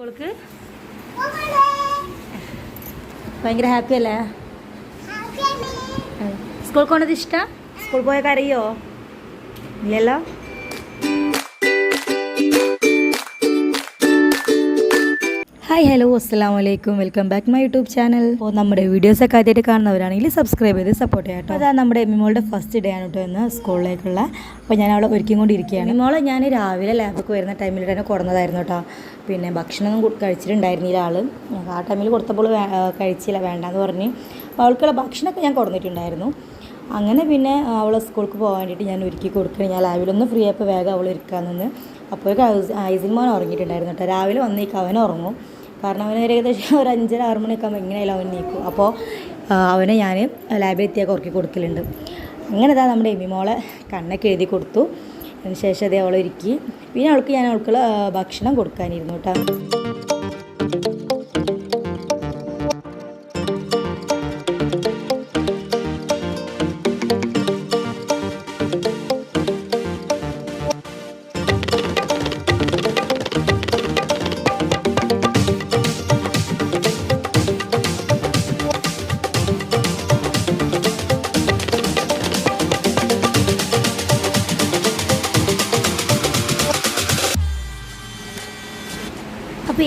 സ്കൂൾക്ക് ഭയങ്കര ഹാപ്പി അല്ലേ? സ്കൂൾ പോണത് ഇഷ്ടം? സ്കൂൾ പോയ അറിയോ ഇല്ലല്ലോ? ഹായ് ഹലോ അസ്സാം വലൈക്കും welcome back my YouTube channel. അപ്പോൾ നമ്മുടെ വീഡിയോസ് ഒക്കെ ആദ്യമായിട്ട് കാണുന്നവരാണെങ്കിൽ സബ്സ്ക്രൈബ് ചെയ്ത് സപ്പോർട്ട് ചെയ്യാം കേട്ടോ. അതാണ് നമ്മുടെ എമ്മിമോളുടെ ഫസ്റ്റ് ഡേ ആണ് കേട്ടോ ഇന്ന് സ്കൂളിലേക്കുള്ള. അപ്പോൾ ഞാൻ അവളെ ഒരുക്കിക്കൊണ്ടിരിക്കുകയാണ് എമ്മിമോളെ ഞാൻ രാവിലെ ലാബൊക്കെ വരുന്ന ടൈമിൽ തന്നെ കൊടുന്നതായിരുന്നു കേട്ടോ. പിന്നെ ഭക്ഷണമൊന്നും കഴിച്ചിട്ടുണ്ടായിരുന്നില്ല ആൾ ആ ടൈമിൽ കൊടുത്തപ്പോൾ കഴിച്ചില്ല വേണ്ടെന്ന് പറഞ്ഞ് അപ്പോൾ അവൾക്കുള്ള ഭക്ഷണമൊക്കെ ഞാൻ കൊടുത്തിട്ടുണ്ടായിരുന്നു അങ്ങനെ പിന്നെ അവൾ സ്കൂൾക്ക് പോകാൻ വേണ്ടിയിട്ട് ഞാൻ ഒരുക്കി കൊടുക്കണം ഞാൻ ലാബിലൊന്ന് ഫ്രീ ആയപ്പോൾ വേഗം അവൾ ഒരുക്കാൻ അപ്പോഴേക്കും ഐസിൻ മോൻ ഉറങ്ങിയിട്ടുണ്ടായിരുന്നു കേട്ടോ. രാവിലെ വന്നേക്ക് അവൻ ഉറങ്ങും. കാരണം അവന് ഒരു ഏകദേശം ഒരു അഞ്ചര ആറ് മണിയൊക്കെ ആകുമ്പോൾ എങ്ങനെയായാലും അവൻ നീക്കും അപ്പോൾ അവനെ ഞാൻ ലാബിൽ എത്തിയൊക്കെ ഉറക്കി കൊടുക്കലുണ്ട്. അങ്ങനെ ഇതാ നമ്മുടെ എമി മോളെ കണ്ണൊക്കെ എഴുതി കൊടുത്തു. അതിന് ശേഷം അതേ അവളൊരുക്കി. പിന്നെ അവൾക്ക് ഞാൻ അവൾക്കുള്ള ഭക്ഷണം കൊടുക്കാനിരുന്നു കേട്ടോ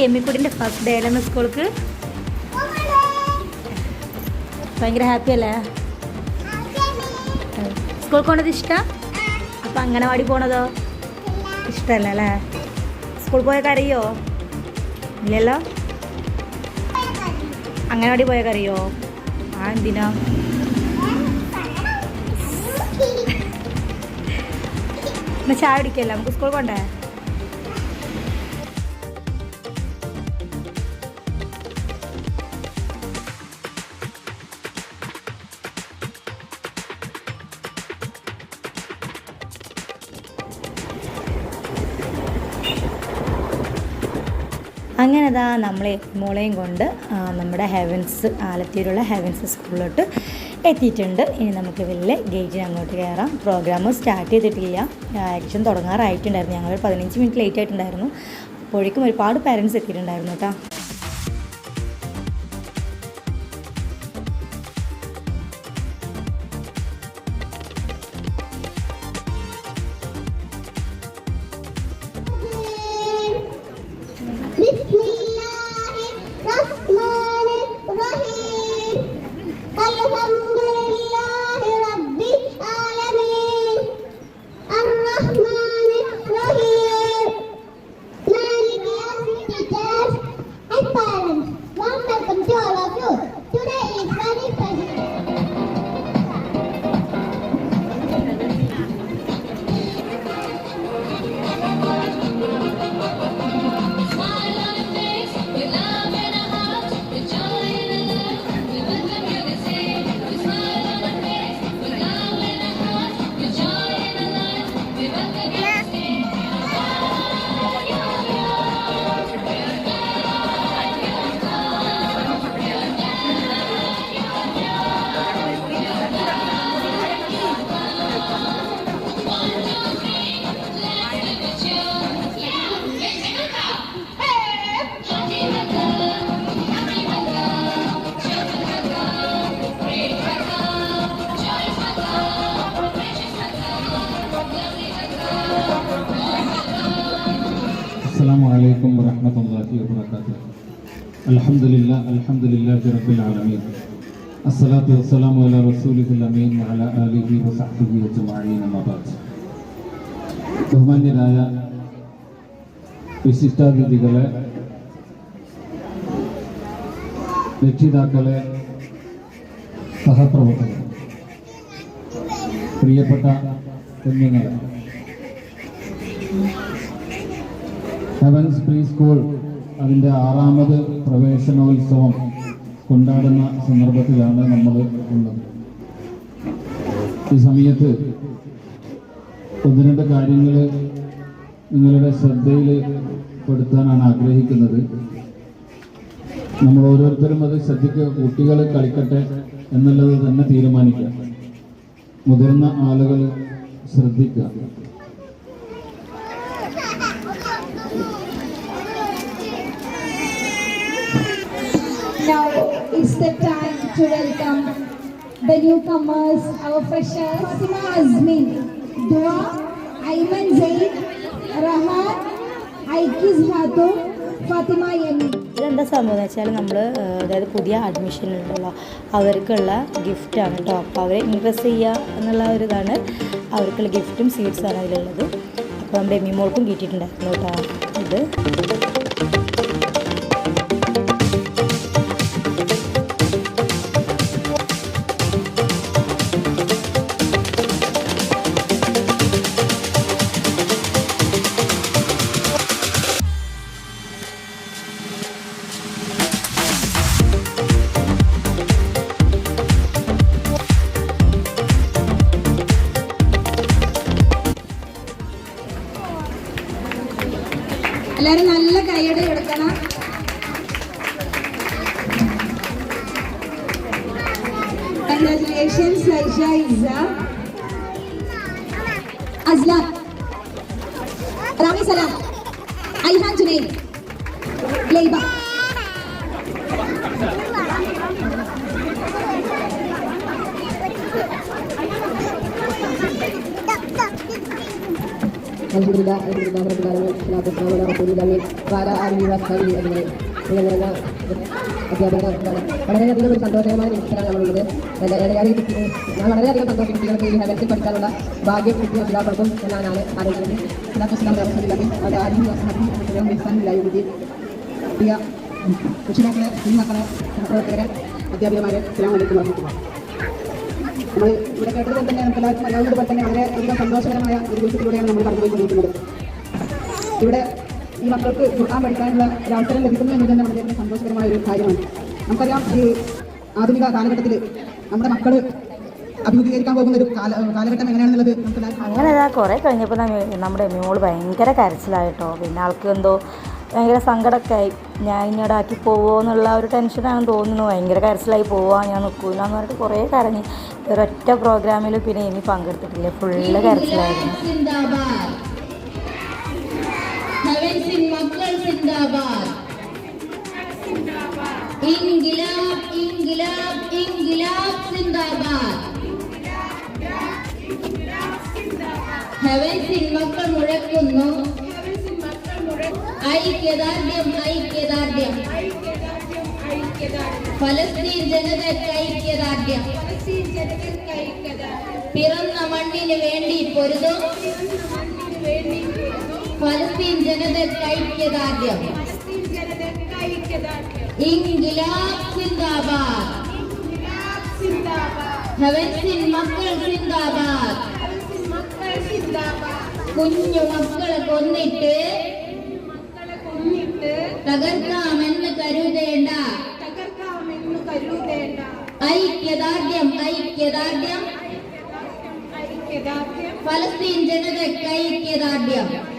അപ്പോൾ എമ്മിക്കുടിന്റെ ഫസ്റ്റ് ഡേ അല്ലെന്ന് സ്കൂൾക്ക് ഭയങ്കര ഹാപ്പി അല്ലേ? സ്കൂൾ പോണത് ഇഷ്ടം? അപ്പം അംഗനവാടി പോണതോ? ഇഷ്ടമല്ല അല്ലേ? സ്കൂൾ പോയ കറിയോ? ഇല്ലല്ലോ? അംഗനവാടി പോയ കറിയോ? ആ എന്തിനാ? എന്നാ ചായ കുടിക്കല്ലേ? നമുക്ക് സ്കൂൾ പോണ്ടേ? അങ്ങനെ അതാ നമ്മളെ മോളെയും കൊണ്ട് നമ്മുടെ ഹെവൻസ് ആലത്തൂരുള്ള ഹെവൻസ് സ്കൂളിലോട്ട് എത്തിയിട്ടുണ്ട്. ഇനി നമുക്ക് വലിയ ഗേറ്റിന് അങ്ങോട്ട് കയറാം പ്രോഗ്രാം സ്റ്റാർട്ട് ചെയ്തിട്ടില്ല. ആക്ഷൻ തുടങ്ങാറായിട്ടുണ്ടായിരുന്നു. ഞങ്ങൾ പതിനഞ്ച് മിനിറ്റ് ലേറ്റ് ആയിട്ടുണ്ടായിരുന്നു. അപ്പോഴേക്കും ഒരുപാട് പാരൻസ് എത്തിയിട്ടുണ്ടായിരുന്നു കേട്ടോ. الله وبركاته الحمد لله الحمد لله رب العالمين الصلاة والسلام على رسوله الأمين وعلى آله وصحبه أجمعين أما بعد ബഹുമാന്യരായ വിശിഷ്ടാതിഥികളെ രക്ഷിതാക്കളെ സഹപ്രവർത്തകർ പ്രിയപ്പെട്ട കുഞ്ഞുങ്ങളെ ഹെവൻസ് പ്രീ സ്കൂൾ അതിന്റെ ആറാമത് പ്രവേശനോത്സവം കൊണ്ടാടുന്ന സന്ദർഭത്തിലാണ് നമ്മൾ ഉള്ളത്. ഈ സമയത്ത് ഒന്ന് കാര്യങ്ങൾ നിങ്ങളുടെ ശ്രദ്ധയിൽ പെടുത്താനാണ് ആഗ്രഹിക്കുന്നത്. നമ്മൾ ഓരോരുത്തരും അത് ശ്രദ്ധിക്കുക. കുട്ടികൾ കളിക്കട്ടെ എന്നുള്ളത് തന്നെ തീരുമാനിക്കുക. മുതിർന്ന ആളുകൾ ശ്രദ്ധിക്കുക. Now it's the time to welcome the newcomers, our freshers, Sima Azmin, Dua, Ayman Zaid, Rahat, Aikiz Hatu, Fatima Yemi. ഇതെന്താ സംഭവം എന്ന് വെച്ചാൽ നമ്മൾ അതായത് പുതിയ അഡ്മിഷനിലുള്ള അവർക്കുള്ള ഗിഫ്റ്റാണ് കേട്ടോ അപ്പോൾ അവരെ ഇമ്പ്രസ് ചെയ്യുക എന്നുള്ള ഒരു ഇതാണ് അവർക്കുള്ള ഗിഫ്റ്റും സ്വീറ്റ്സാണ് അതിലുള്ളത്. അപ്പോൾ നമ്മുടെ എമ്മി മോൾക്കും കിട്ടിയിട്ടുണ്ടായിരുന്നു കേട്ടോ ഇത്. എല്ലാവരും നല്ല കൈയടി കൊടുക്കണം Congratulations, Aisha Iza. Azlan. അൽഹംദുലില്ലാ അൽഹംദുലില്ലാ റബ്ബിൽ ആലമീൻ സ്വലാത്തു വസ്സലാമു അലാ റസൂലിൽ വാല ആലിഹി വസ്ഹബിഹി അജ്മഈൻ നിങ്ങൾ നിറഞ്ഞ അധ്യാപകർ വളരെയധികം ഒരു സന്തോഷകരമായ നിമിഷത്തിലാണ് നമ്മളുള്ളത് ഞാൻ വളരെയധികം സന്തോഷം കുട്ടികൾക്ക് ഈ ഹെവൻസിൽ പഠിക്കാനുള്ള ഭാഗ്യം കിട്ടിയ പിതാക്കൾക്കും ഞാനാണ് ആലോചിക്കുന്നത് സ്വലാത്തു വസ്സലാമു അലാ റസൂലിൽ വാല ആലിഹി വസ്ഹബിഹി നമ്മൾ ഇവിടെ കേട്ടത് പോലെ തന്നെ നമുക്ക് എല്ലാവർക്കും അറിയാവുന്നതുപോലെ തന്നെ വളരെ അധികം സന്തോഷകരമായ ഒരു ദിവസത്തിലൂടെയാണ് നമ്മൾ കടന്നുപോയിക്കൊണ്ടിരിക്കുന്നത് ഇവിടെ ഈ മക്കൾക്ക് ഖുർആൻ പഠിക്കാനുള്ള ഒരു അവസരം ലഭിക്കുന്നു എന്നത് തന്നെ വളരെ സന്തോഷകരമായ ഒരു കാര്യമാണ്. നമുക്കറിയാം ഈ ആധുനിക കാലഘട്ടത്തിൽ നമ്മുടെ മക്കൾ അഭിമുഖീകരിക്കാൻ പോകുന്ന ഒരു കാലഘട്ടം എങ്ങനെയാണെന്നുള്ളത് നമുക്ക് അങ്ങനെ കുറേ കഴിഞ്ഞപ്പോൾ നമ്മ- നമ്മുടെ മോൾ ഭയങ്കര കരച്ചിലായിട്ടോ. പിന്നെ ആൾക്ക് എന്തോ ഭയങ്കര സങ്കടമൊക്കെ ആയി ഞാൻ ഇങ്ങോട്ട് ആക്കി പോവോ എന്നുള്ള ഒരു ടെൻഷനാണ് തോന്നുന്നു. ഭയങ്കര കരച്ചിലായി. പോവാ ഞാൻ നിൽക്കൂല എന്ന് പറഞ്ഞിട്ട് കുറേ കരഞ്ഞ്. ഒരൊറ്റ പ്രോഗ്രാമിൽ പിന്നെ ഇനി പങ്കെടുത്തിട്ടില്ല. ഫുള്ള് കരച്ചിലായിരുന്നു. ഇൻഗിലാബ് ഇൻഗിലാബ് മക്കൾ മുഴക്കുന്നു. ഐക്യദാർഢ്യം ഐക്യദാർഢ്യം. ഫലസ്തീൻ ജനതയ്ക്ക് ഐക്യദാർഢ്യം. പിറന്ന മണ്ണിന് വേണ്ടി പൊരുതും? ഫലസ്തീൻ ജനതയ്ക്ക് ഐക്യദാർഢ്യം. ഇൻഗിലാബ് സിന്ദാബാദ്. ഹെവൻസിൻ മക്കൾ സിന്ദാബാദ്. കുഞ്ഞു മക്കളെ കൊന്നിട്ട് തകർക്കാമെന്ന് കരുതേണ്ട. ഐക്യദാർഢ്യം ഐക്യദാർഢ്യം. ഫലസ്തീൻ ജനതയ്ക്ക് ഐക്യദാർഢ്യം.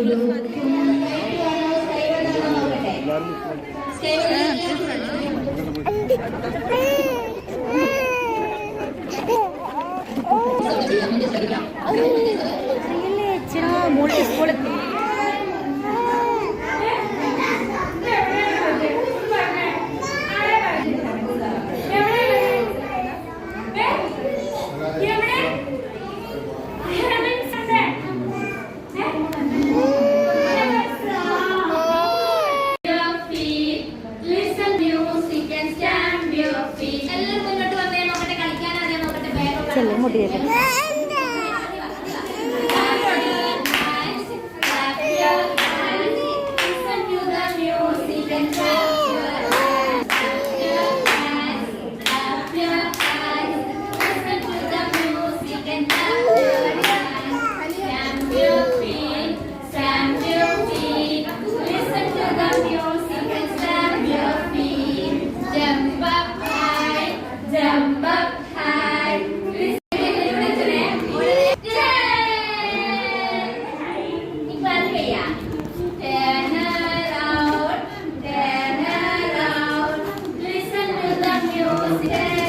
പഞ്ഞി Okay.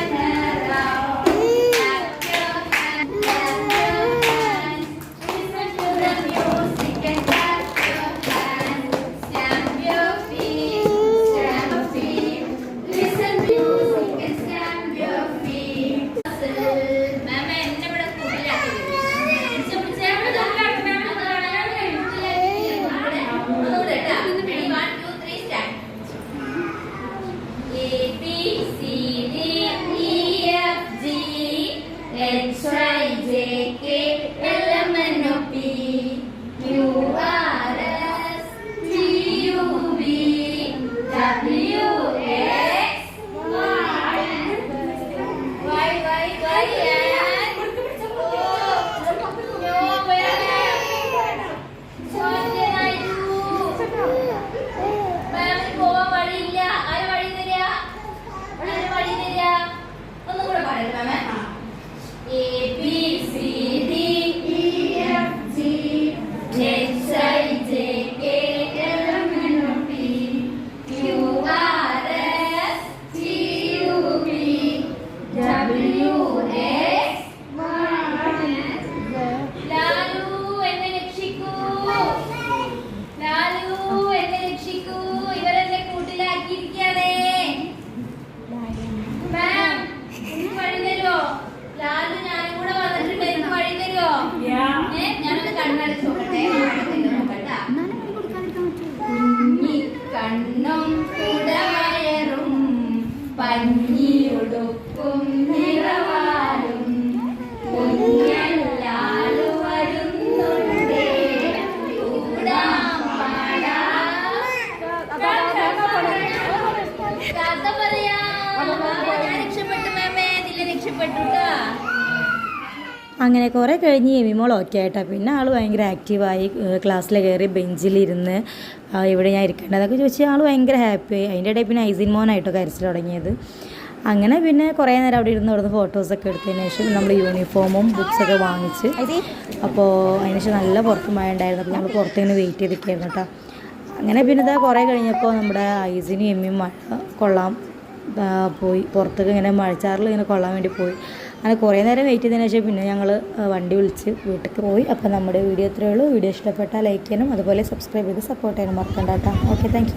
അങ്ങനെ കുറേ കഴിഞ്ഞ് എമിമോൾ ഓക്കെ ആയിട്ടാ. പിന്നെ ആൾ ഭയങ്കര ആക്റ്റീവായി ക്ലാസ്സിൽ കയറി ബെഞ്ചിലിരുന്ന് ഇവിടെ ഞാൻ ഇരിക്കേണ്ടതൊക്കെ ചോദിച്ചാൽ ആൾ ഭയങ്കര ഹാപ്പിയായി അതിന്റെ ഇടയിൽ പിന്നെ ഐസിൻ മോനായിട്ടോ കരച്ചിൽ തുടങ്ങിയത്. അങ്ങനെ പിന്നെ കുറേ നേരം അവിടെ ഇരുന്ന് അവിടുന്ന് ഫോട്ടോസൊക്കെ എടുത്തതിന് ശേഷം നമ്മൾ യൂണിഫോമും ബുക്സൊക്കെ വാങ്ങിച്ച് അപ്പോൾ അതിന് ശേഷം നല്ല പുറത്ത് മഴ ഉണ്ടായിരുന്നു. അപ്പോൾ നമ്മൾ പുറത്തു നിന്ന് വെയിറ്റ് ചെയ്തിരിക്കുകയായിരുന്നു കേട്ടോ അങ്ങനെ പിന്നെ ഇതാ കുറേ കഴിഞ്ഞപ്പോൾ നമ്മുടെ ഐസിനും എമ്മിയും മഴ കൊള്ളാം പോയി. പുറത്തൊക്കെ ഇങ്ങനെ മഴച്ചാറിൽ ഇങ്ങനെ കൊള്ളാൻ വേണ്ടി പോയി. അങ്ങനെ കുറേ നേരം വെയിറ്റ് ചെയ്തതിന് ശേഷം പിന്നെ ഞങ്ങൾ വണ്ടി വിളിച്ച് വീട്ടിൽ പോയി. അപ്പോൾ നമ്മുടെ വീഡിയോ ഇത്രയേ ഉള്ളൂ. വീഡിയോ ഇഷ്ടപ്പെട്ടാൽ ലൈക്ക് ചെയ്യാനും അതുപോലെ സബ്സ്ക്രൈബ് ചെയ്ത് സപ്പോർട്ട് ചെയ്യാനും മറക്കണ്ട കേട്ടോ. Okay thank